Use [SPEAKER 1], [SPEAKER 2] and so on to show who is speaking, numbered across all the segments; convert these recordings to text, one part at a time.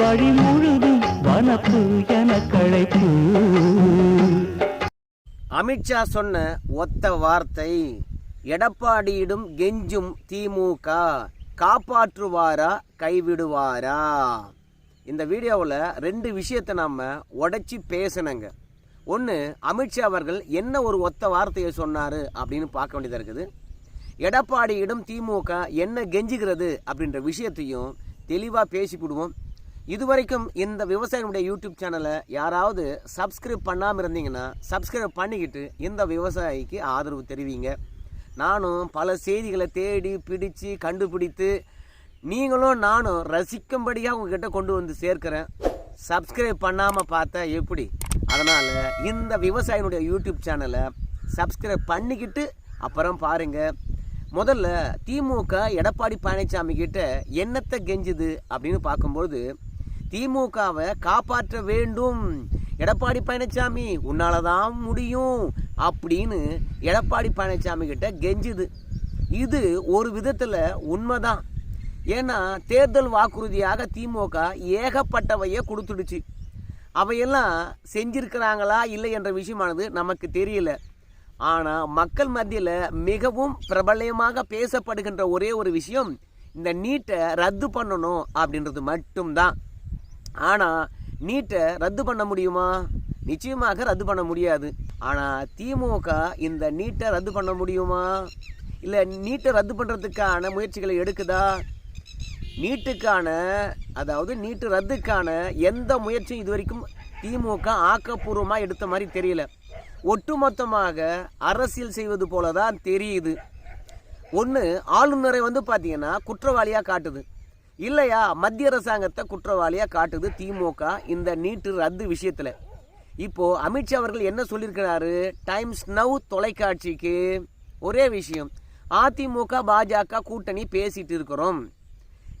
[SPEAKER 1] வழி முழுதும் வனப்பு என கழைப்பு
[SPEAKER 2] அமித்ஷா சொன்ன ஒத்த வார்த்தை எடப்பாடியிடும் கெஞ்சும் திமுக காப்பாற்றுவாரா கைவிடுவாரா? இந்த வீடியோவில் ரெண்டு விஷயத்தை நம்ம உடைச்சி பேசணுங்க. ஒன்று அமித்ஷா அவர்கள் என்ன ஒரு ஒத்த வார்த்தையை சொன்னார் அப்படின்னு பார்க்க வேண்டியதாக இருக்குது. எடப்பாடியிடம் திமுக என்ன கெஞ்சுகிறது? அப்படின்ற விஷயத்தையும் தெளிவாக பேசிவிடுவோம். இதுவரைக்கும் இந்த விவசாயினுடைய யூடியூப் சேனலை யாராவது சப்ஸ்கிரைப் பண்ணாமல் இருந்தீங்கன்னா சப்ஸ்கிரைப் பண்ணிக்கிட்டு இந்த விவசாயிக்கு ஆதரவு தெரிவிங்க. நானும் பல செய்திகளை தேடி பிடிச்சு கண்டுபிடித்து நீங்களும் நானும் ரசிக்கும்படியாக உங்ககிட்ட கொண்டு வந்து சேர்க்கிறேன். சப்ஸ்கிரைப் பண்ணாமல் பார்த்தா எப்படி? அதனால் இந்த விவசாயினுடைய யூடியூப் சேனலை சப்ஸ்கிரைப் பண்ணிக்கிட்டு அப்புறம் பாருங்கள் முதல்ல திமுக எடப்பாடி பழனிசாமி கிட்ட என்னத்தை கெஞ்சுது அப்படின்னு பார்க்கும்போது திமுகவை காப்பாற்ற வேண்டும். எடப்பாடி பழனிசாமி உன்னால தான் முடியும் அப்படின்னு எடப்பாடி பழனிசாமி கிட்ட கெஞ்சுது. இது ஒரு விதத்தில் உண்மைதான். ஏன்னா தேர்தல் வாக்குறுதியாக திமுக ஏகப்பட்டவையை கொடுத்துடுச்சு. அவையெல்லாம் செஞ்சிருக்கிறாங்களா இல்லை என்ற விஷயமானது நமக்கு தெரியல. ஆனால் மக்கள் மத்தியில் மிகவும் பிரபலயமாக பேசப்படுகின்ற ஒரே ஒரு விஷயம் இந்த நீட்டை ரத்து பண்ணணும் அப்படின்றது மட்டும்தான். ஆனால் நீட்டை ரத்து பண்ண முடியுமா? நிச்சயமாக ரத்து பண்ண முடியாது. ஆனால் திமுக இந்த நீட்டை ரத்து பண்ண முடியுமா? இல்லை நீட்டை ரத்து பண்ணுறதுக்கான முயற்சிகளை எடுக்குதா? நீட்டுக்கான அதாவது நீட்டு ரத்துக்கான எந்த முயற்சியும் இது வரைக்கும் திமுக ஆக்கப்பூர்வமாக எடுத்த மாதிரி தெரியல. ஒட்டுமொத்தமாக அரசியல் செய்வது போல தான் தெரியுது. ஒன்று ஆளுநரை வந்து பார்த்தீங்கன்னா குற்றவாளியாக காட்டுது. இல்லையா? மத்திய அரசாங்கத்தை குற்றவாளியாக காட்டுது திமுக இந்த நீட்டு ரத்து விஷயத்தில். இப்போது அமித்ஷா அவர்கள் என்ன சொல்லியிருக்கிறாரு? டைம்ஸ் நவ் தொலைக்காட்சிக்கு ஒரே விஷயம். அதிமுக பாஜக கூட்டணி பேசிட்டு இருக்கிறோம்.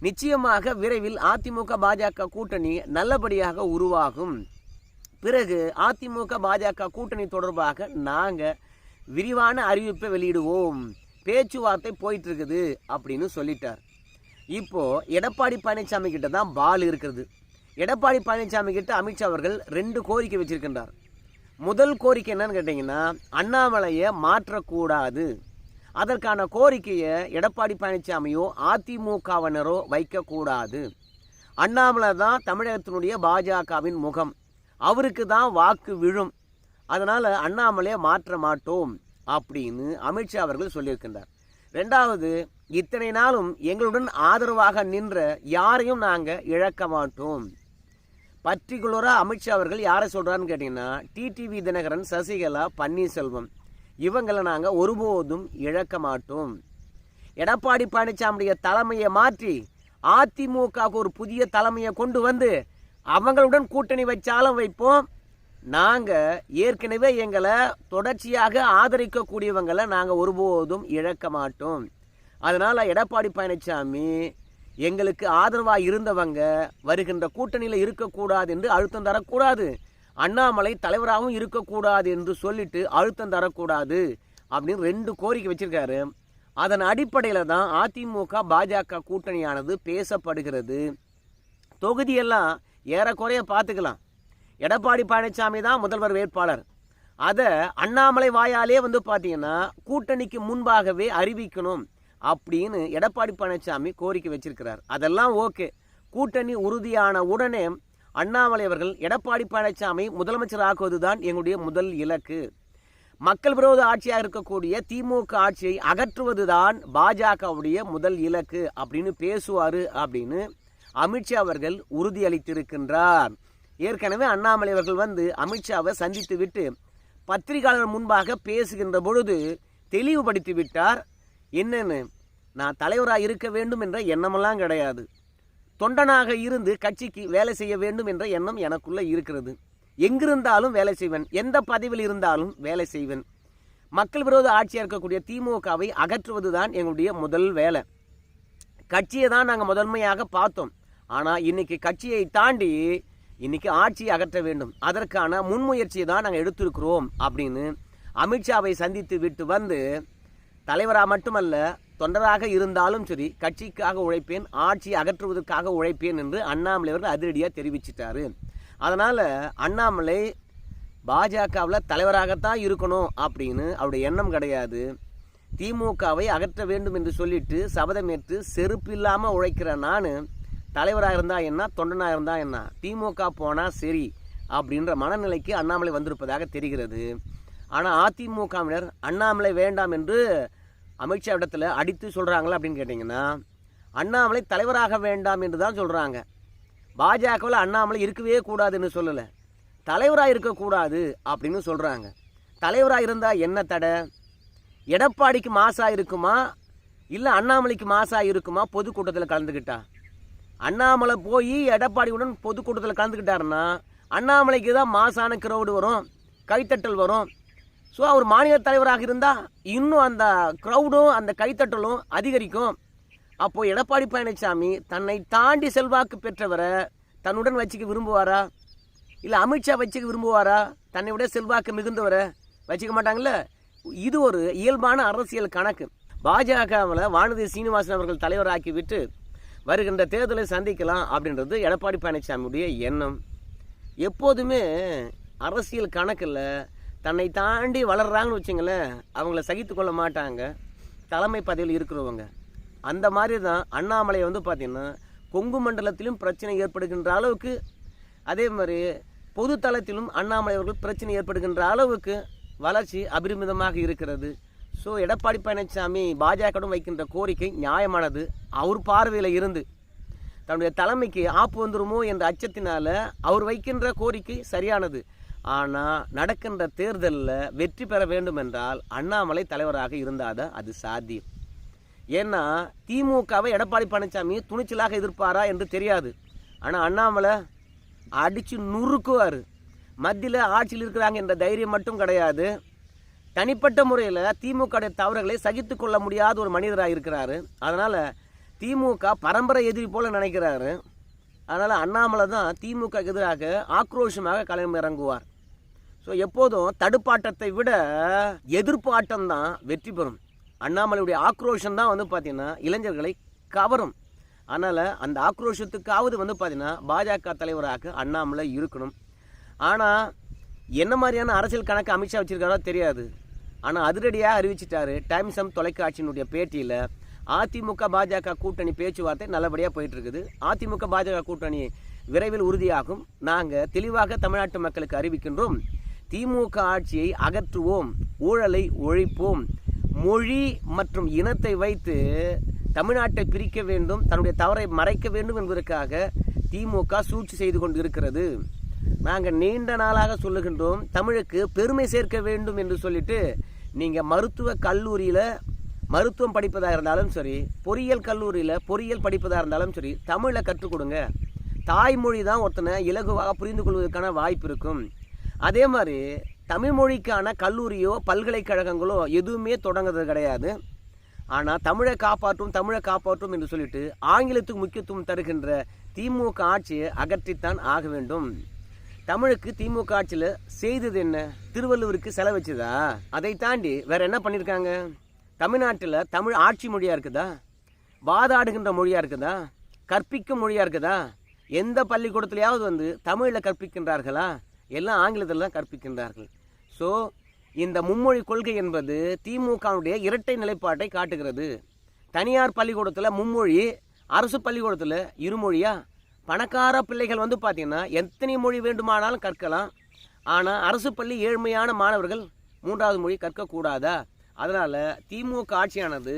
[SPEAKER 2] நிச்சயமாக விரைவில் அதிமுக பாஜக கூட்டணி நல்லபடியாக உருவாகும். பிறகு அதிமுக பாஜக கூட்டணி தொடர்பாக நாங்கள் விரிவான அறிவிப்பை வெளியிடுவோம். பேச்சுவார்த்தை போயிட்டு இருக்குது அப்படின்னு சொல்லிட்டார். இப்போது எடப்பாடி பழனிசாமி கிட்ட தான் பால் இருக்கிறது. எடப்பாடி பழனிசாமி கிட்ட அமித்ஷா அவர்கள் ரெண்டு கோரிக்கை வச்சுருக்கின்றார். முதல் கோரிக்கை என்னன்னு கேட்டிங்கன்னா அண்ணாமலையை மாற்றக்கூடாது. அதற்கான கோரிக்கையை எடப்பாடி பழனிசாமியோ அதிமுகவினரோ வைக்கக்கூடாது. அண்ணாமலை தான் தமிழகத்தினுடைய பாஜகவின் முகம். அவருக்கு தான் வாக்கு விழும். அதனால் அண்ணாமலையை மாற்ற மாட்டோம் அப்படின்னு அமித்ஷா அவர்கள் சொல்லியிருக்கின்றார். ரெண்டாவது இத்தனை நாளும் எங்களுடன் ஆதரவாக நின்ற யாரையும் நாங்கள் இழக்க மாட்டோம். பர்டிகுலராக அமித்ஷா அவர்கள் யாரை சொல்கிறான்னு கேட்டிங்கன்னா டிடிவி தினகரன் சசிகலா பன்னீர்செல்வம். இவங்களை நாங்கள் ஒருபோதும் இழக்க மாட்டோம். எடப்பாடி பழனிசாமியுடைய தலைமையை மாற்றி அதிமுகவுக்கு ஒரு புதிய தலைமையை கொண்டு வந்து அவங்களுடன் கூட்டணி வச்சாலும் வைப்போம். நாங்கள் ஏற்கனவே எங்களை தொடர்ச்சியாக ஆதரிக்கக்கூடியவங்களை நாங்கள் ஒருபோதும் இழக்க மாட்டோம். அதனால் எடப்பாடி பழனிசாமி எங்களுக்கு ஆதரவாக இருந்தவங்க வருகின்ற கூட்டணியில் இருக்கக்கூடாது என்று அழுத்தம் தரக்கூடாது. அண்ணாமலை தலைவராகவும் இருக்கக்கூடாது என்று சொல்லிட்டு அழுத்தம் தரக்கூடாது அப்படின்னு ரெண்டு கோரிக்கை வச்சுருக்காரு. அதன் அடிப்படையில் தான் அதிமுக பாஜக கூட்டணியானது பேசப்படுகிறது. தொகுதியெல்லாம் ஏறக்குறைய பார்த்துக்கலாம். எடப்பாடி பழனிசாமி தான் முதல்வர் வேட்பாளர். அதை அண்ணாமலை வாயாலே வந்து பார்த்தீங்கன்னா கூட்டணிக்கு முன்பாகவே அறிவிக்கணும். அப்படின்னு எடப்பாடி பழனிசாமி கோரிக்கை வச்சிருக்கிறார். அதெல்லாம் ஓகே. கூட்டணி உறுதியான உடனே அண்ணாமலை அவர்கள் எடப்பாடி பழனிசாமி முதலமைச்சர் ஆக்குவதுதான் எங்களுடைய முதல் இலக்கு. மக்கள் விரோத ஆட்சியாக இருக்கக்கூடிய திமுக ஆட்சியை அகற்றுவதுதான் பாஜகவுடைய முதல் இலக்கு அப்படின்னு பேசுவார் அப்படின்னு அமித்ஷா அவர்கள் உறுதியளித்திருக்கின்றார். ஏற்கனவே அண்ணாமலை அவர்கள் வந்து அமித்ஷாவை சந்தித்து விட்டு பத்திரிகையாளர் முன்பாக பேசுகின்ற பொழுது தெளிவுபடுத்தி விட்டார் என்னன்னு நான் தலைவராக இருக்க வேண்டும் என்ற எண்ணமெல்லாம் கிடையாது. தொண்டனாக இருந்து கட்சிக்கு வேலை செய்ய வேண்டும் என்ற எண்ணம் எனக்குள்ளே இருக்கிறது. எங்கிருந்தாலும் வேலை செய்வேன். எந்த பதவியில் இருந்தாலும் வேலை செய்வேன். மக்கள் விரோத ஆட்சியாக இருக்கக்கூடிய திமுகவை அகற்றுவது தான் எங்களுடைய முதல் வேலை. கட்சியை தான் நாங்கள் முதன்மையாக பார்த்தோம். ஆனால் இன்னைக்கு கட்சியை தாண்டி இன்றைக்கி ஆட்சியை அகற்ற வேண்டும். அதற்கான முன்முயற்சியை தான் நாங்கள் எடுத்திருக்கிறோம் அப்படின்னு அமித்ஷாவை சந்தித்து விட்டு வந்து தலைவராக மட்டுமல்ல தொண்டராக இருந்தாலும் சரி கட்சிக்காக உழைப்பேன் ஆட்சியை அகற்றுவதற்காக உழைப்பேன் என்று அண்ணாமலை அவர்கள் அதிரடியாக தெரிவிச்சிட்டாரு. அதனால் அண்ணாமலை பாஜகவில் தலைவராகத்தான் இருக்கணும் அப்படின்னு அவருடைய எண்ணம் கிடையாது. திமுகவை அகற்ற வேண்டும் என்று சொல்லிட்டு சபதமேற்று செருப்பு இல்லாமல் உழைக்கிற நான் தலைவராக இருந்தால் என்ன தொண்டனாக இருந்தால் என்ன திமுக போனால் சரி அப்படின்ற மனநிலைக்கு அண்ணாமலை வந்திருப்பதாக தெரிகிறது. ஆனால் அதிமுகவினர் அண்ணாமலை வேண்டாம் என்று அமித்ஷா இடத்துல அடித்து சொல்கிறாங்களா அப்படின்னு கேட்டிங்கன்னா அண்ணாமலை தலைவராக வேண்டாம் என்று தான் சொல்கிறாங்க பாஜகவில் அண்ணாமலை இருக்கவே கூடாதுன்னு சொல்லலை. தலைவராக இருக்கக்கூடாது அப்படின்னு சொல்கிறாங்க தலைவராக இருந்தால் என்ன தடை? எடப்பாடிக்கு மாசாக இருக்குமா? இல்லை அண்ணாமலைக்கு மாசாக இருக்குமா? பொதுக்கூட்டத்தில் கலந்துக்கிட்டா அண்ணாமலை போய் எடப்பாடியுடன் பொதுக்கூட்டத்தில் கலந்துக்கிட்டாருன்னா அண்ணாமலைக்கு தான் மாசான கிரௌடு வரும் கைத்தட்டல் வரும். ஸோ அவர் மாநில தலைவராக இருந்தால் இன்னும் அந்த க்ரௌடும் அந்த கைத்தட்டலும் அதிகரிக்கும். அப்போது எடப்பாடி பழனிசாமி தன்னை தாண்டி செல்வாக்கு பெற்றவரை தன்னுடன் வச்சுக்க விரும்புவாரா? இல்லை அமித்ஷா வச்சுக்க விரும்புவாரா? தன்னை விட செல்வாக்கு மிகுந்தவரை வச்சுக்க மாட்டாங்கல்ல? இது ஒரு இயல்பான அரசியல் கணக்கு. பாஜகவில் வானதி சீனிவாசன் அவர்கள் தலைவராக்கி விட்டு வருகின்ற தேர்தலை சந்திக்கலாம் அப்படின்றது எடப்பாடி பழனிசாமியுடைய எண்ணம். எப்போதுமே அரசியல் கணக்கில் தன்னை தாண்டி வளர்றாங்கன்னு வச்சுங்களேன் அவங்கள சகித்து கொள்ள மாட்டாங்க. தலைமை பதவியில் இருக்கிறவங்க. அந்த மாதிரி தான் அண்ணாமலை வந்து பார்த்திங்கன்னா கொங்கு மண்டலத்திலும் பிரச்சனை ஏற்படுகின்ற அளவுக்கு அதே மாதிரி பொது தளத்திலும் அண்ணாமலை அவர்கள் பிரச்சனை ஏற்படுகின்ற அளவுக்கு வளர்ச்சி அபரிமிதமாக இருக்கிறது. ஸோ எடப்பாடி பழனிசாமி பாஜகவுடன் வைக்கின்ற கோரிக்கை நியாயமானது. அவர் பார்வையில் இருந்து தன்னுடைய தலைமைக்கு ஆப்பு வந்துருமோ என்ற அச்சத்தினால அவர் வைக்கின்ற கோரிக்கை சரியானது. ஆனால் நடக்கின்ற தேர்தலில் வெற்றி பெற வேண்டும் என்றால் அண்ணாமலை தலைவராக இருந்தாதான் அது சாத்தியம். ஏன்னா திமுகவை எடப்பாடி பழனிசாமி துணிச்சலாக எதிர்ப்பாரா என்று தெரியாது. ஆனால் அண்ணாமலை அடித்து நுறுக்குவார். மத்தியில் ஆட்சியில் இருக்கிறாங்க என்ற தைரியம் மட்டும் கிடையாது. தனிப்பட்ட முறையில் திமுக தவறுகளை சகித்து கொள்ள முடியாத ஒரு மனிதராக இருக்கிறாரு. அதனால் திமுக பரம்பரை எதிரி போல நினைக்கிறாரு. அதனால் அண்ணாமலை தான் திமுக எதிராக ஆக்ரோஷமாக களம் இறங்குவார் ஸோ எப்போதும் தடுப்பாட்டத்தை விட எதிர்ப்பு ஆட்டம் தான் வெற்றி பெறும். அண்ணாமலையுடைய ஆக்ரோஷம் தான் வந்து பார்த்திங்கன்னா இளைஞர்களை கவரும். அதனால் அந்த ஆக்ரோஷத்துக்காவது வந்து பார்த்திங்கன்னா பாஜக தலைவராக அண்ணாமலை இருக்கணும். ஆனால் என்ன மாதிரியான அரசியல் கணக்கு அமித்ஷா வச்சுருக்காரோ தெரியாது. ஆனால் அதிரடியாக அறிவிச்சிட்டாரு டைம்ஸம் தொலைக்காட்சியினுடைய பேட்டியில் அதிமுக பாஜக கூட்டணி பேச்சுவார்த்தை நல்லபடியாக போயிட்டுருக்குது. அதிமுக பாஜக கூட்டணி விரைவில் உறுதியாகும். நாங்கள் தெளிவாக தமிழ்நாட்டு மக்களுக்கு அறிவிக்கின்றோம். திமுக ஆட்சியை அகற்றுவோம் ஊழலை ஒழிப்போம். மொழி மற்றும் இனத்தை வைத்து தமிழ்நாட்டை பிரிக்க வேண்டும் தன்னுடைய தவறை மறைக்க வேண்டும் என்பதற்காக திமுக சூழ்ச்சி செய்து கொண்டு இருக்கிறது நாங்கள் நீண்ட நாளாக சொல்லுகின்றோம் தமிழுக்கு பெருமை சேர்க்க வேண்டும் என்று சொல்லிட்டு நீங்கள் மருத்துவ கல்லூரியில் மருத்துவம் படிப்பதாக இருந்தாலும் சரி பொறியியல் கல்லூரியில் பொறியியல் படிப்பதாக இருந்தாலும் சரி தமிழை கற்றுக் கொடுங்க. தாய்மொழி தான் ஒருத்தனை இலகுவாக புரிந்து கொள்வதற்கான வாய்ப்பு இருக்கும். அதே மாதிரி தமிழ் மொழிக்கான கல்லூரியோ பல்கலைக்கழகங்களோ எதுவுமே தொடங்குறது கிடையாது. ஆனால் தமிழை காப்பாற்றும் தமிழை காப்பாற்றும் என்று சொல்லிட்டு ஆங்கிலத்துக்கு முக்கியத்துவம் தருகின்ற திமுக ஆட்சியை அகற்றித்தான் ஆக வேண்டும். தமிழுக்கு திமுக ஆட்சியில் செய்தது என்ன? திருவள்ளுவருக்கு செலவு அதை தாண்டி வேற என்ன பண்ணியிருக்காங்க? தமிழ்நாட்டில் தமிழ் ஆட்சி மொழியாக இருக்குதா? வாதாடுகின்ற மொழியாக இருக்குதா? கற்பிக்கும் மொழியாக இருக்குதா? எந்த பள்ளிக்கூடத்துலையாவது வந்து தமிழில் கற்பிக்கின்றார்களா? எல்லாம் ஆங்கிலத்தில் தான் கற்பிக்கின்றார்கள். ஸோ இந்த மும்மொழி கொள்கை என்பது திமுகவுடைய இரட்டை நிலைப்பாட்டை காட்டுகிறது. தனியார் பள்ளிக்கூடத்தில் மும்மொழி அரசு பள்ளிக்கூடத்தில் இருமொழியா? பணக்கார பிள்ளைகள் வந்து பார்த்திங்கன்னா எத்தனை மொழி வேண்டுமானாலும் கற்கலாம். ஆனால் அரசு பள்ளி ஏழ்மையான மாணவர்கள் மூன்றாவது மொழி கற்கக்கூடாதா? அதனால் திமுக ஆட்சியானது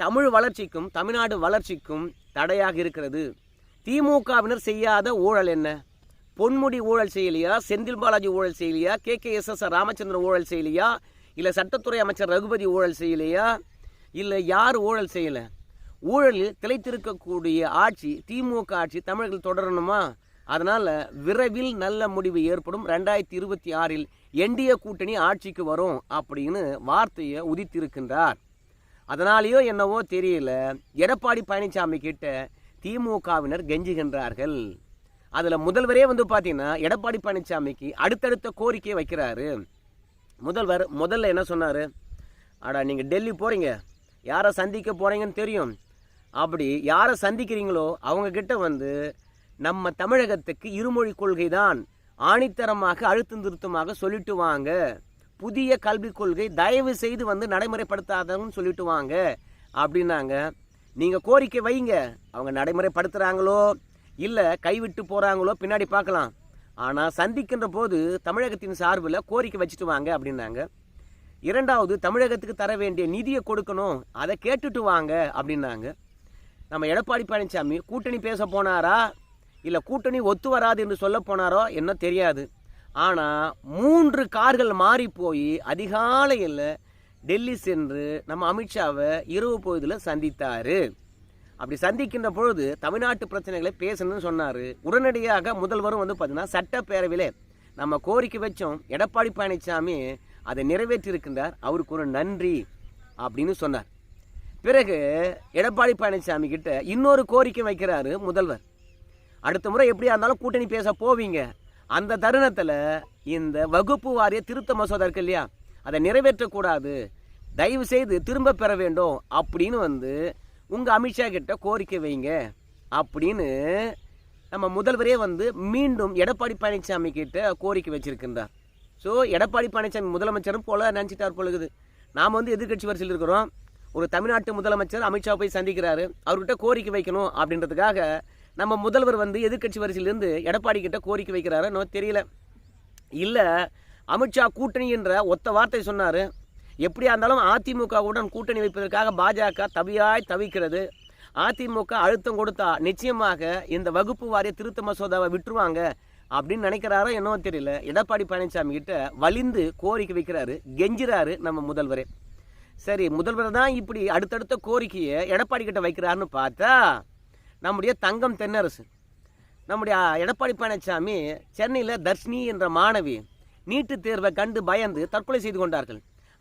[SPEAKER 2] தமிழ் வளர்ச்சிக்கும் தமிழ்நாடு வளர்ச்சிக்கும் தடையாக இருக்கிறது. திமுகவினர் செய்யாத ஊழல் என்ன? பொன்முடி ஊழல் செய்யலையா செந்தில் பாலாஜி ஊழல் செய்யலையா K K S S Ramachandran ஊழல் செய்யலையா இல்லை சட்டத்துறை அமைச்சர் ரகுபதி ஊழல் செய்யலையா இல்லை யார் ஊழல் செய்யலை? ஊழலில் திளைத்திருக்கக்கூடிய ஆட்சி திமுக ஆட்சி தமிழர்கள் தொடரணுமா? அதனால் விரைவில் நல்ல முடிவு ஏற்படும். ரெண்டாயிரத்தி இருபத்தி ஆறில் என்டிய கூட்டணி ஆட்சிக்கு வரும் அப்படின்னு வார்த்தையை உதித்திருக்கின்றார். அதனாலேயோ என்னவோ தெரியல எடப்பாடி பழனிசாமி கிட்ட திமுகவினர் கெஞ்சுகின்றார்கள். அதில் முதல்வரே வந்து பார்த்தீங்கன்னா எடப்பாடி பழனிசாமிக்கு அடுத்தடுத்த கோரிக்கையை வைக்கிறாரு. முதல்வர் முதல்ல என்ன சொன்னார்? அடா நீங்கள் டெல்லி போகிறீங்க யாரை சந்திக்க போகிறீங்கன்னு தெரியும். அப்படி யாரை சந்திக்கிறீங்களோ அவங்கக்கிட்ட வந்து நம்ம தமிழகத்துக்கு இருமொழி கொள்கை தான் ஆணித்தரமாக அழுத்தம் திருத்தமாக சொல்லிட்டு வாங்க. புதிய கல்விக் கொள்கை தயவு செய்து வந்து நடைமுறைப்படுத்தாதன்னு சொல்லிட்டு வாங்க. அப்படின்னாங்க. நீங்கள் கோரிக்கை வைங்க. அவங்க நடைமுறைப்படுத்துகிறாங்களோ இல்லை கைவிட்டு போகிறாங்களோ பின்னாடி பார்க்கலாம். ஆனால் சந்திக்கின்ற போது தமிழகத்தின் சார்பில் கோரிக்கை வச்சுட்டு வாங்க அப்படின்னாங்க. இரண்டாவது தமிழகத்துக்கு தர வேண்டிய நிதியை கொடுக்கணும் அதை கேட்டுட்டு வாங்க அப்படின்னாங்க. நம்ம எடப்பாடி பழனிசாமி கூட்டணி பேச போனாரா? இல்லை கூட்டணி ஒத்து வராது என்று சொல்ல போனாரோ என்ன தெரியாது. ஆனால் மூன்று கார்கள் மாறி போய் அதிகாலையில் டெல்லி சென்று நம்ம அமித்ஷாவை இரவு பொழுதில் சந்தித்தார். அப்படி சந்திக்கின்ற பொழுது தமிழ்நாட்டு பிரச்சனைகளை பேசணும்னு சொன்னார். உடனடியாக முதல்வரும் வந்து பார்த்தீங்கன்னா சட்டப்பேரவையில் நம்ம கோரிக்கை வச்சோம். எடப்பாடி பழனிசாமி அதை நிறைவேற்றியிருக்கின்றார். அவருக்கு ஒரு நன்றி அப்படின்னு சொன்னார். பிறகு எடப்பாடி பழனிசாமி கிட்ட இன்னொரு கோரிக்கை வைக்கிறாரு முதல்வர். அடுத்த முறை எப்படியா இருந்தாலும் கூட்டணி பேச போவீங்க. அந்த தருணத்தில் இந்த வகுப்பு வாரிய திருத்த மசோதா இருக்கு இல்லையா? அதை நிறைவேற்றக்கூடாது. தயவு செய்து திரும்ப பெற வேண்டும் அப்படின்னு வந்து உங்கள் அமித்ஷா கிட்ட கோரிக்கை வைங்க அப்படின்னு நம்ம முதல்வரே வந்து மீண்டும் எடப்பாடி பழனிசாமி கிட்ட கோரிக்கை வச்சுருக்கின்றார். ஸோ எடப்பாடி பழனிசாமி முதலமைச்சரும் போல நினச்சிட்டார் பொழுது நாம் வந்து எதிர்க்கட்சி வரிசையில் இருக்கிறோம். ஒரு தமிழ்நாட்டு முதலமைச்சர் அமித்ஷா போய் சந்திக்கிறாரு. அவர்கிட்ட கோரிக்கை வைக்கணும் அப்படின்றதுக்காக நம்ம முதல்வர் வந்து எதிர்க்கட்சி வரிசையிலேருந்து எடப்பாடி கிட்ட கோரிக்கை வைக்கிறாரு தெரியல. இல்லை அமித்ஷா கூட்டணி என்ற ஒத்த வார்த்தை சொன்னார். எப்படியா இருந்தாலும் அதிமுகவுடன் கூட்டணி வைப்பதற்காக பாஜக தவியாய் தவிக்கிறது. அதிமுக அழுத்தம் கொடுத்தா நிச்சயமாக இந்த வகுப்பு வாரிய திருத்த மசோதாவை விட்டுருவாங்க அப்படின்னு நினைக்கிறாரோ என்னவோ தெரியல. எடப்பாடி பழனிசாமி கிட்ட வலிந்து கோரிக்கை வைக்கிறாரு. கெஞ்சிறாரு நம்ம முதல்வரே. சரி முதல்வர் தான் இப்படி அடுத்தடுத்த கோரிக்கையை எடப்பாடி கிட்ட வைக்கிறாருன்னு பார்த்தா நம்முடைய தங்கம் தென்னரசு. நம்முடைய எடப்பாடி பழனிசாமி சென்னையில் தர்ஷினி என்ற மாணவி நீட்டு தேர்வை கண்டு பயந்து தற்கொலை செய்து கொண்டார்கள்.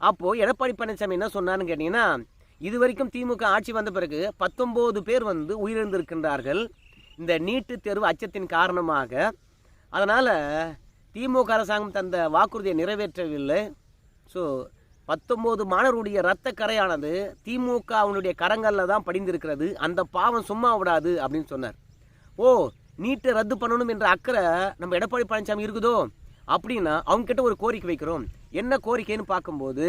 [SPEAKER 2] அப்போது எடப்பாடி பழனிசாமி என்ன சொன்னார்னு கேட்டிங்கன்னா இது வரைக்கும் திமுக ஆட்சி வந்த பிறகு பத்தொம்போது பேர் வந்து உயிரிழந்திருக்கின்றார்கள். இந்த நீட்டு தேர்வு அச்சத்தின் காரணமாக. அதனால் திமுக அரசாங்கம் தந்த வாக்குறுதியை நிறைவேற்றவில்லை. ஸோ பத்தொம்போது மாணவருடைய இரத்த கரையானது திமுக அவனுடைய கரங்களில் தான் படிந்திருக்கிறது. அந்த பாவம் சும்மா விடாது அப்படின்னு சொன்னார். ஓ நீட்டை ரத்து பண்ணணும் என்ற அக்கறை நம்ம எடப்பாடி பழனிசாமி இருக்குதோ? அப்படின்னா அவங்கக்கிட்ட ஒரு கோரிக்கை வைக்கிறோம். என்ன கோரிக்கைன்னு பார்க்கும்போது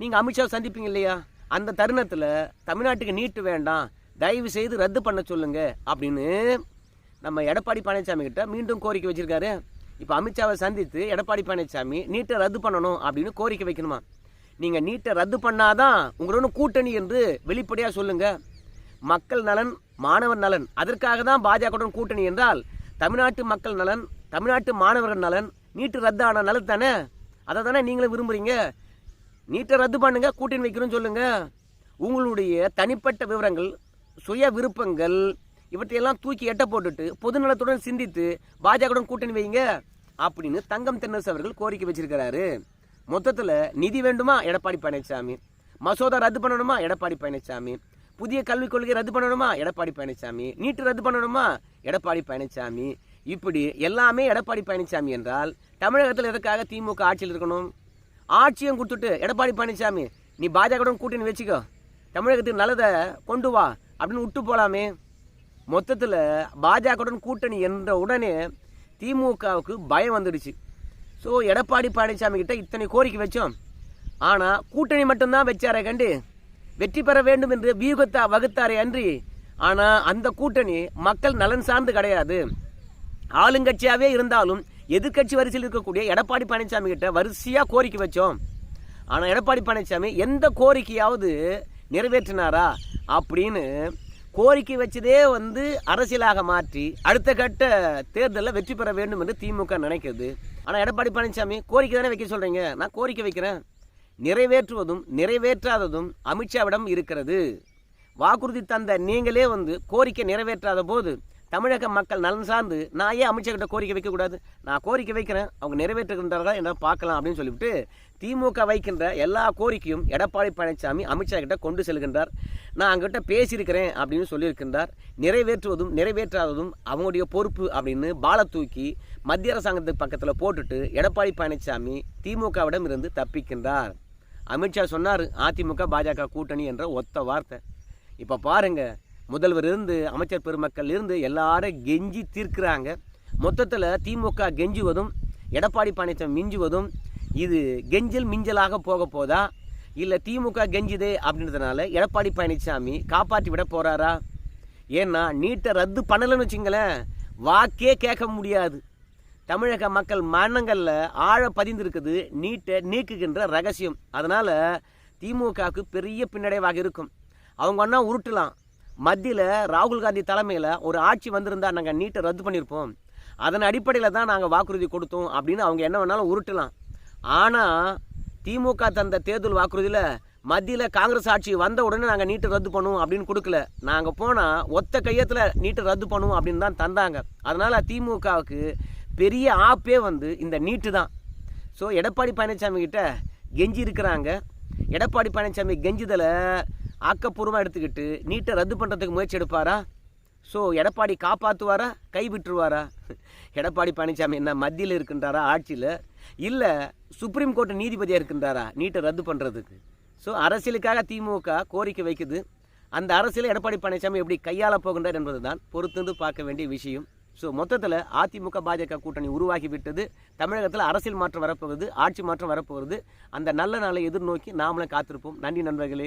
[SPEAKER 2] நீங்கள் அமித்ஷா சந்திப்பீங்க இல்லையா? அந்த தருணத்தில் தமிழ்நாட்டுக்கு நீட்டு வேண்டாம் தயவு செய்து ரத்து பண்ண சொல்லுங்க அப்படின்னு நம்ம எடப்பாடி பழனிசாமி கிட்ட மீண்டும் கோரிக்கை வச்சிருக்காரு. இப்போ அமித்ஷாவை சந்தித்து எடப்பாடி பழனிசாமி நீட்டை ரத்து பண்ணணும் அப்படின்னு கோரிக்கை வைக்கணுமா? நீங்கள் நீட்டை ரத்து பண்ணாதான் உங்களோட கூட்டணி என்று வெளிப்படையாக சொல்லுங்கள் மக்கள் நலன் மாணவர் நலன் அதற்காக தான் பாஜகவுடன் கூட்டணி என்றால் தமிழ்நாட்டு மக்கள் நலன் தமிழ்நாட்டு மாணவர்கள் நலன் நீட்டு ரத்து ஆன நலன் தானே? அதை தானே நீங்களும் விரும்புகிறீங்க நீட்டை ரத்து பண்ணுங்கள் கூட்டணி வைக்கிறோன்னு சொல்லுங்கள் உங்களுடைய தனிப்பட்ட விவரங்கள் சுய விருப்பங்கள் இவற்றையெல்லாம் தூக்கி எட்ட போட்டுட்டு பொதுநலத்துடன் சிந்தித்து பாஜகவுடன் கூட்டணி வைங்க அப்படின்னு தங்கம் தென்னரசு அவர்கள் கோரிக்கை வச்சிருக்கிறாரு. மொத்தத்தில் நிதி வேண்டுமா? எடப்பாடி பழனிசாமி. மசோதா ரத்து பண்ணணுமா? எடப்பாடி பழனிசாமி. புதிய கல்விக் கொள்கை ரத்து பண்ணணுமா? எடப்பாடி பழனிசாமி. நீட்டு ரத்து பண்ணணுமா? எடப்பாடி பழனிசாமி. இப்படி எல்லாமே எடப்பாடி பழனிசாமி என்றால் தமிழகத்தில் எதுக்காக திமுக ஆட்சியில் இருக்கணும்? ஆட்சியும் கொடுத்துட்டு எடப்பாடி பழனிசாமி நீ பாஜகவுடன் கூட்டணி வச்சுக்கோ. தமிழகத்துக்கு நல்லதை கொண்டு வா அப்படின்னு விட்டு போகலாமே மொத்தத்தில் பாஜகவுடன் கூட்டணி என்ற உடனே திமுகவுக்கு பயம் வந்துடுச்சு. ஸோ எடப்பாடி பழனிசாமி கிட்ட இத்தனை கோரிக்கை வச்சோம். ஆனால் கூட்டணி மட்டும்தான் வச்சாரே கண்டு. வெற்றி பெற வேண்டும் என்று வியூகத்தா வகுத்தாரே அன்றி. ஆனால் அந்த கூட்டணி மக்கள் நலன் சார்ந்து கிடையாது. ஆளுங்கட்சியாகவே இருந்தாலும் எதிர்க்கட்சி வரிசையில் இருக்கக்கூடிய எடப்பாடி பழனிசாமி கிட்ட வரிசையாக கோரிக்கை வச்சோம். ஆனால் எடப்பாடி பழனிசாமி எந்த கோரிக்கையாவது நிறைவேற்றினாரா அப்படின்னு கோரிக்கை வச்சதே வந்து அரசியலாக மாற்றி அடுத்த கட்ட தேர்தலில் வெற்றி பெற வேண்டும் என்று திமுக நினைக்கிறது ஆனால் எடப்பாடி பழனிசாமி கோரிக்கை தானே வைக்க சொல்கிறீங்க நான் கோரிக்கை வைக்கிறேன். நிறைவேற்றுவதும் நிறைவேற்றாததும் அமித்ஷாவிடம் இருக்கிறது. வாக்குறுதி தந்த நீங்களே வந்து கோரிக்கை நிறைவேற்றாத போது தமிழக மக்கள் நலன் சார்ந்து நான் ஏன் அமைச்சர்கிட்ட கோரிக்கை வைக்கக்கூடாது நான் கோரிக்கை வைக்கிறேன். அவங்க நிறைவேற்றுகின்றார்களா என்ன பார்க்கலாம் அப்படின்னு சொல்லிவிட்டு திமுக வைக்கின்ற எல்லா கோரிக்கையும் எடப்பாடி பழனிசாமி அமித்ஷா கிட்ட கொண்டு செல்கின்றார். நான் அங்கிட்ட பேசியிருக்கிறேன் அப்படின்னு சொல்லியிருக்கின்றார். நிறைவேற்றுவதும் நிறைவேற்றாததும் அவங்களுடைய பொறுப்பு அப்படின்னு பால தூக்கி மத்திய அரசாங்கத்துக்கு பக்கத்தில் போட்டுட்டு எடப்பாடி பழனிசாமி திமுகவிடம் இருந்து தப்பிக்கின்றார். அமித்ஷா சொன்னார் அதிமுக பாஜக கூட்டணி என்ற ஒத்த வார்த்தை. இப்போ பாருங்கள் முதல்வர் இருந்து அமைச்சர் பெருமக்கள் இருந்து எல்லாரும் கெஞ்சி தீர்க்கிறாங்க. மொத்தத்தில் திமுக கெஞ்சுவதும் எடப்பாடி பழனிசாமி மிஞ்சுவதும் இது கெஞ்சல் மிஞ்சலாக போக போதா? இல்லை திமுக கெஞ்சுதே அப்படின்றதுனால எடப்பாடி பழனிசாமி காப்பாற்றி விட போகிறாரா ஏன்னா நீட்டை ரத்து பண்ணலைன்னு வச்சுங்களேன் வாக்கே கேட்க முடியாது. தமிழக மக்கள் மனங்களில் ஆழ பதிந்திருக்குது நீட்டை நீக்குகின்ற ரகசியம். அதனால் திமுகவுக்கு பெரிய பின்னடைவாக இருக்கும். அவங்க ஒன்றா உருட்டலாம். மத்தியில் ராகுல் காந்தி தலைமையில் ஒரு ஆட்சி வந்திருந்தால் நாங்கள் நீட்டை ரத்து பண்ணியிருப்போம் அதன் அடிப்படையில் தான் நாங்கள் வாக்குறுதி கொடுத்தோம் அப்படின்னு அவங்க என்ன வேணாலும் உருட்டலாம். ஆனால் திமுக தந்த தேர்தல் வாக்குறுதியில் மத்தியில் காங்கிரஸ் ஆட்சி வந்த உடனே நாங்கள் நீட்டை ரத்து பண்ணுவோம் அப்படின்னு கொடுக்கல. நாங்கள் போனால் ஒத்த கையத்தில் நீட்டை ரத்து பண்ணுவோம் அப்படின்னு தான் தந்தாங்க. அதனால் திமுகவுக்கு பெரிய ஆப்பே வந்து இந்த நீட்டு தான். ஸோ எடப்பாடி பழனிசாமி கிட்ட கெஞ்சி இருக்கிறாங்க. எடப்பாடி பழனிசாமி கெஞ்சுதலை ஆக்கப்பூர்வமாக எடுத்துக்கிட்டு நீட்டை ரத்து பண்ணுறதுக்கு முயற்சி எடுப்பாரா? ஸோ எடப்பாடி காப்பாற்றுவாரா கை விட்டுருவாரா? எடப்பாடி பழனிசாமி என்ன மத்தியில் இருக்கின்றாரா ஆட்சியில்? இல்லை சுப்ரீம் கோர்ட் நீதிபதியாக இருக்கின்றாரா நீட்டை ரத்து பண்ணுறதுக்கு ஸோ அரசியலுக்காக திமுக கோரிக்கை வைக்குது. அந்த அரசியலை எடப்பாடி பழனிசாமி எப்படி கையாள போகின்றார் என்பது தான் பொறுத்திருந்து பார்க்க வேண்டிய விஷயம். ஸோ மொத்தத்தில் அதிமுக பாஜக கூட்டணி உருவாகி விட்டது தமிழகத்தில் அரசியல் மாற்றம் வரப்போகுது ஆட்சி மாற்றம் வரப்போகுது. அந்த நல்ல நாளை எதிர்நோக்கி நாமளும் காத்திருப்போம். நன்றி நண்பர்களே.